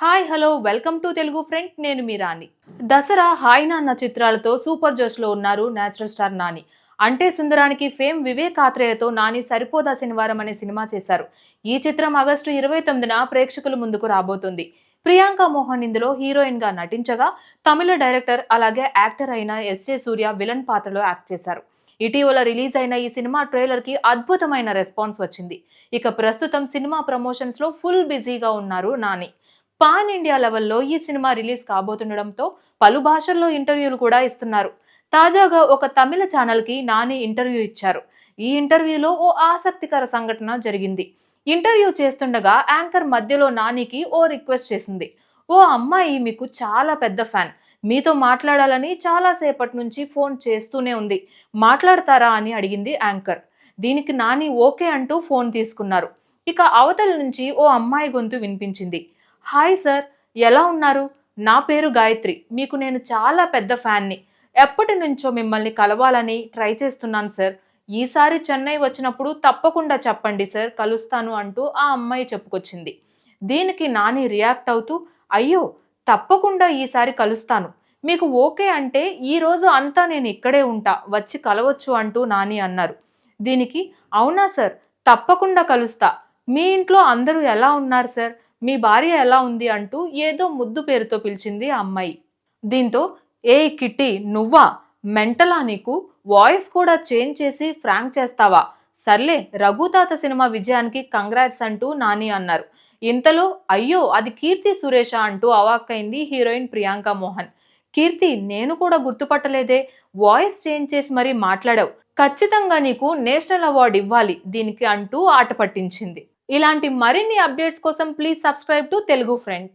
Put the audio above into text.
Hi hello welcome to Telugu friend. నేను మీ రాణి. Dasara hi నాన్న చిత్రాలతో సూపర్ జోష్లో ఉన్నారు natural star Nani. Ante Sundaraniki fame Vivek ఆత్రేయతో నాని సరిపోదా శనివారం అనే సినిమా చేశారు. ఈ చిత్రం ఆగస్టు ఇరవై తొమ్మిదిన ప్రేక్షకుల ముందుకు రాబోతుంది. ప్రియాంక మోహన్ ఇందులో హీరోయిన్గా నటించగా తమిళ డైరెక్టర్ అలాగే యాక్టర్ అయిన ఎస్జే సూర్య విలన్ పాత్రలో యాక్ట్ చేశారు. ఇటీవల రిలీజ్ అయిన ఈ సినిమా ట్రైలర్కి అద్భుతమైన రెస్పాన్స్ వచ్చింది. ఇక ప్రస్తుతం సినిమా ప్రమోషన్స్లో ఫుల్ బిజీగా ఉన్నారు నాని. పాన్ ఇండియా లెవెల్లో ఈ సినిమా రిలీజ్ కాబోతుండడంతో పలు భాషల్లో ఇంటర్వ్యూలు కూడా ఇస్తున్నారు. తాజాగా ఒక తమిళ ఛానల్కి నాని ఇంటర్వ్యూ ఇచ్చారు. ఈ ఇంటర్వ్యూలో ఓ ఆసక్తికర సంఘటన జరిగింది. ఇంటర్వ్యూ చేస్తుండగా యాంకర్ మధ్యలో నానికి ఓ రిక్వెస్ట్ చేసింది. ఓ అమ్మాయి మీకు చాలా పెద్ద ఫ్యాన్. మీతో మాట్లాడాలని చాలాసేపటి నుంచి ఫోన్ చేస్తూనే ఉంది. మాట్లాడతారా? అని అడిగింది యాంకర్. దీనికి నాని ఓకే అంటూ ఫోన్ తీసుకున్నారు. ఇక అవతల నుంచి ఓ అమ్మాయి గొంతు వినిపించింది. హాయ్ సార్ ఎలా ఉన్నారు? నా పేరు గాయత్రి. మీకు నేను చాలా పెద్ద ఫ్యాన్ని. ఎప్పటి నుంచో మిమ్మల్ని కలవాలని ట్రై చేస్తున్నాను సార్. ఈసారి చెన్నై వచ్చినప్పుడు తప్పకుండా చెప్పండి సార్ కలుస్తాను అంటూ ఆ అమ్మాయి చెప్పుకొచ్చింది. దీనికి నాని రియాక్ట్ అవుతూ అయ్యో తప్పకుండా ఈసారి కలుస్తాను. మీకు ఓకే అంటే ఈరోజు అంతా నేను ఇక్కడే ఉంటా వచ్చి కలవచ్చు అంటూ నాని అన్నారు. దీనికి అవునా సార్ తప్పకుండా కలుస్తా. మీ ఇంట్లో అందరూ ఎలా ఉన్నారు సార్? మీ భార్య ఎలా ఉంది అంటూ ఏదో ముద్దు పేరుతో పిలిచింది ఆ అమ్మాయి. దీంతో ఏ కిట్టి నువ్వా? మెంటలా నీకు? వాయిస్ కూడా చేంజ్ చేసి ఫ్రాంక్ చేస్తావా? సర్లే రఘుతాత సినిమా విజయానికి కంగ్రాట్స్ అంటూ నాని అన్నారు. ఇంతలో అయ్యో అది కీర్తి సురేష అంటూ అవాక్కైంది హీరోయిన్ ప్రియాంక మోహన్. కీర్తి నేను కూడా గుర్తుపట్టలేదే. వాయిస్ చేంజ్ చేసి మరీ మాట్లాడావు. ఖచ్చితంగా నీకు నేషనల్ అవార్డు ఇవ్వాలి దీనికి అంటూ ఆట పట్టించింది. ఇలాంటి మరిన్ని అప్డేట్స్ కోసం please subscribe to Telugu friend